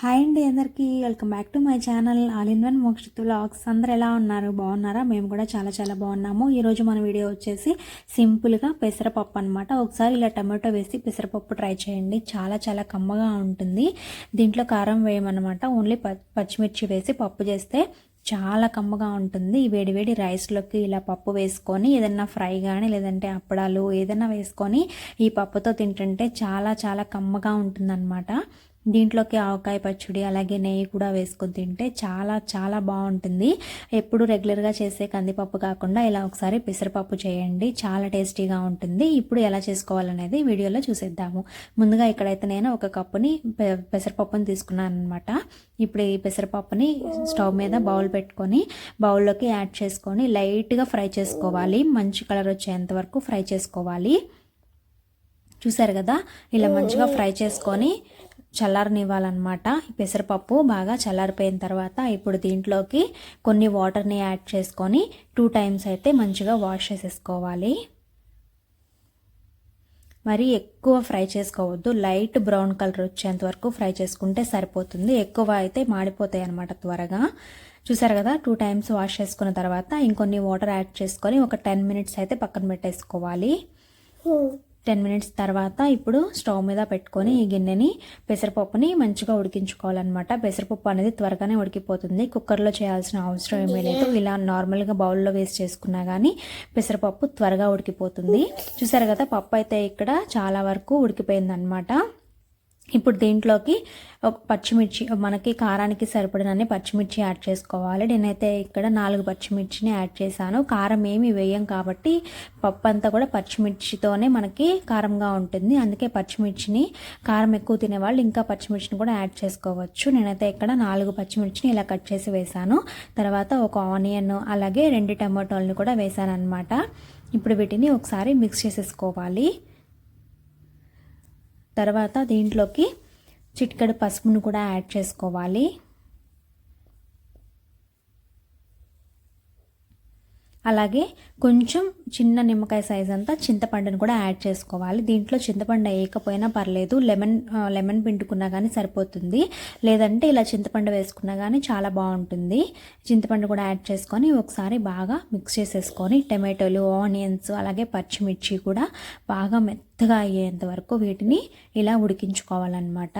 Hi అండి అందరికీ. Welcome back to my channel all in one Moksha vlogs అందరు ఎలా ఉన్నారు? బాగున్నారా? మేము కూడా చాలా చాలా బాగున్నాము. ఈరోజు మన వీడియో వచ్చేసి సింపుల్గా పెసరపప్పు అనమాట ఒకసారి ఇలా టమాటో వేసి పెసరపప్పు ట్రై చేయండి. చాలా చాలా కమ్మగా ఉంటుంది. దీంట్లో కారం వేయమన్నమాట. ఓన్లీ పచ్చిమిర్చి వేసి పప్పు చేస్తే చాలా కమ్మగా ఉంటుంది. వేడివేడి వేడి వేడి రైస్లోకి ఇలా పప్పు వేసుకొని ఏదైనా ఫ్రై కానీ లేదంటే అప్పడాలు ఏదైనా వేసుకొని ఈ పప్పుతో తింటుంటే చాలా చాలా కమ్మగా ఉంటుందన్నమాట. దీంట్లోకి ఆవకాయ పచ్చడి అలాగే నెయ్యి కూడా వేసుకొని తింటే చాలా చాలా బాగుంటుంది. ఎప్పుడు రెగ్యులర్గా చేసే కందిపప్పు కాకుండా ఇలా ఒకసారి పెసరపప్పు చేయండి. చాలా టేస్టీగా ఉంటుంది. ఇప్పుడు ఎలా చేసుకోవాలనేది వీడియోలో చూసేద్దాము. ముందుగా ఇక్కడైతే నేను ఒక కప్పుని పెసరపప్పుని తీసుకున్నాను అనమాట ఇప్పుడు ఈ పెసరపప్పుని స్టవ్ మీద బౌల్ పెట్టుకొని బౌల్లోకి యాడ్ చేసుకొని లైట్గా ఫ్రై చేసుకోవాలి. మంచి కలర్ వచ్చేంత వరకు ఫ్రై చేసుకోవాలి. చూసారు కదా? ఇలా మంచిగా ఫ్రై చేసుకొని చల్లారనివ్వాలన్నమాట. పెసరపప్పు బాగా చల్లారిపోయిన తర్వాత ఇప్పుడు దీంట్లోకి కొన్ని వాటర్ని యాడ్ చేసుకొని టూ టైమ్స్ అయితే మంచిగా వాష్ చేసేసుకోవాలి. మరి ఎక్కువ ఫ్రై చేసుకోవద్దు. లైట్ బ్రౌన్ కలర్ వచ్చేంత వరకు ఫ్రై చేసుకుంటే సరిపోతుంది. ఎక్కువ అయితే మాడిపోతాయి అనమాట త్వరగా. చూసారు కదా టూ టైమ్స్ వాష్ చేసుకున్న తర్వాత ఇంకొన్ని వాటర్ యాడ్ చేసుకొని ఒక టెన్ మినిట్స్ అయితే పక్కన పెట్టేసుకోవాలి. Hmm. టెన్ మినిట్స్ తర్వాత ఇప్పుడు స్టవ్ మీద పెట్టుకొని ఈ గిన్నెని పెసరపప్పుని మంచిగా ఉడికించుకోవాలన్నమాట. పెసరపప్పు అనేది త్వరగానే ఉడికిపోతుంది. కుక్కర్లో చేయాల్సిన అవసరం ఏమీ లేదు. ఇలా నార్మల్గా బౌల్లో వేసి చేసుకున్నా కానీ పెసరపప్పు త్వరగా ఉడికిపోతుంది. చూసారు కదా పప్పు అయితే ఇక్కడ చాలా వరకు ఉడికిపోయిందనమాట ఇప్పుడు దీంట్లోకి ఒక పచ్చిమిర్చి మనకి కారానికి సరిపడినన్ని పచ్చిమిర్చి యాడ్ చేసుకోవాలి. నేనైతే ఇక్కడ నాలుగు పచ్చిమిర్చిని యాడ్ చేశాను. కారం ఏమి వేయం కాబట్టి పప్పు అంతా కూడా పచ్చిమిర్చితోనే మనకి కారంగా ఉంటుంది. అందుకే పచ్చిమిర్చిని కారం ఎక్కువ తినేవాళ్ళు ఇంకా పచ్చిమిర్చిని కూడా యాడ్ చేసుకోవచ్చు. నేనైతే ఇక్కడ నాలుగు పచ్చిమిర్చిని ఇలా కట్ చేసి వేశాను. తర్వాత ఒక ఆనియన్ అలాగే రెండు టమాటోల్ని కూడా వేశాను అనమాట ఇప్పుడు వీటిని ఒకసారి మిక్స్ చేసేసుకోవాలి. తర్వాత దీంట్లోకి చిటికెడు పసుపును కూడా యాడ్ చేసుకోవాలి. అలాగే కొంచెం చిన్న నిమ్మకాయ సైజ్ అంతా చింతపండుని కూడా యాడ్ చేసుకోవాలి. దీంట్లో చింతపండు వేయకపోయినా పర్లేదు. లెమన్ లెమన్ పిండుకున్నా కానీ సరిపోతుంది. లేదంటే ఇలా చింతపండు వేసుకున్నా కానీ చాలా బాగుంటుంది. చింతపండు కూడా యాడ్ చేసుకొని ఒకసారి బాగా మిక్స్ చేసేసుకొని టమాటోలు ఆనియన్స్ అలాగే పచ్చిమిర్చి కూడా బాగా మెత్తగా అయ్యేంత వరకు వీటిని ఇలా ఉడికించుకోవాలన్నమాట.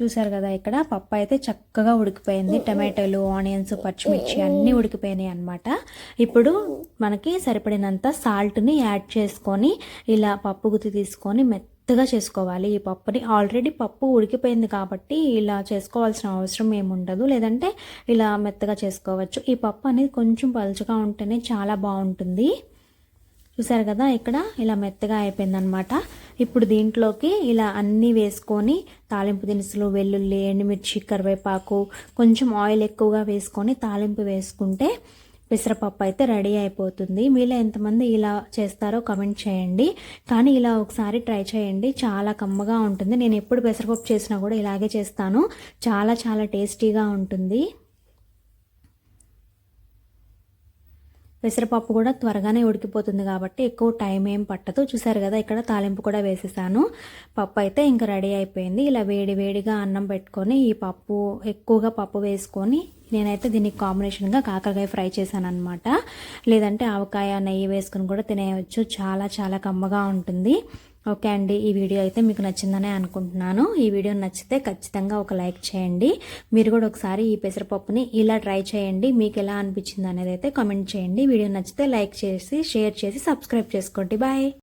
చూసారు కదా ఇక్కడ పప్పు అయితే చక్కగా ఉడికిపోయింది. టమాటోలు ఆనియన్స్ పచ్చిమిర్చి అన్నీ ఉడికిపోయినాయి అనమాట ఇప్పుడు మనకి సరిపడినంత సాల్ట్ని యాడ్ చేసుకొని ఇలా పప్పు గుత్తి తీసుకొని మెత్తగా చేసుకోవాలి. ఈ పప్పుని ఆల్రెడీ పప్పు ఉడికిపోయింది కాబట్టి ఇలా చేసుకోవాల్సిన అవసరం ఏముండదు లేదంటే ఇలా మెత్తగా చేసుకోవచ్చు. ఈ పప్పు అనేది కొంచెం పలుచగా ఉంటేనే చాలా బాగుంటుంది. చూసారు కదా ఇక్కడ ఇలా మెత్తగా అయిపోయిందనమాట ఇప్పుడు దీంట్లోకి ఇలా అన్నీ వేసుకొని తాలింపు దినుసులు వెల్లుల్లి ఎండుమిర్చి కరివేపాకు కొంచెం ఆయిల్ ఎక్కువగా వేసుకొని తాలింపు వేసుకుంటే పెసరపప్పు అయితే రెడీ అయిపోతుంది. మీలో ఎంతమంది ఇలా చేస్తారో కమెంట్ చేయండి. కానీ ఇలా ఒకసారి ట్రై చేయండి. చాలా కమ్మగా ఉంటుంది. నేను ఎప్పుడు పెసరపప్పు చేసినా కూడా ఇలాగే చేస్తాను. చాలా చాలా టేస్టీగా ఉంటుంది. పెసరపప్పు కూడా త్వరగానే ఉడికిపోతుంది కాబట్టి ఎక్కువ టైం ఏం పట్టదు. చూసారు కదా ఇక్కడ తాలింపు కూడా వేసేసాను. పప్పు అయితే ఇంకా రెడీ అయిపోయింది. ఇలా వేడి వేడిగా అన్నం పెట్టుకొని ఈ పప్పు ఎక్కువగా పప్పు వేసుకొని నేనైతే దీనికి కాంబినేషన్గా కాకరకాయ ఫ్రై చేశాను అనమాట లేదంటే ఆవకాయ నెయ్యి వేసుకుని కూడా తినేయవచ్చు చాలా చాలా కమ్మగా ఉంటుంది. ఓకే అండి ఈ వీడియో అయితే మీకు నచ్చిందనే అనుకుంటున్నాను. ఈ వీడియో నచ్చితే ఖచ్చితంగా ఒక లైక్ చేయండి. మీరు కూడా ఒకసారి ఈ పెసరపప్పుని ఇలా ట్రై చేయండి. మీకు ఎలా అనిపించింది అనేది అయితే కామెంట్ చేయండి. వీడియో నచ్చితే లైక్ చేసి షేర్ చేసి సబ్స్క్రైబ్ చేసుకోండి. బాయ్.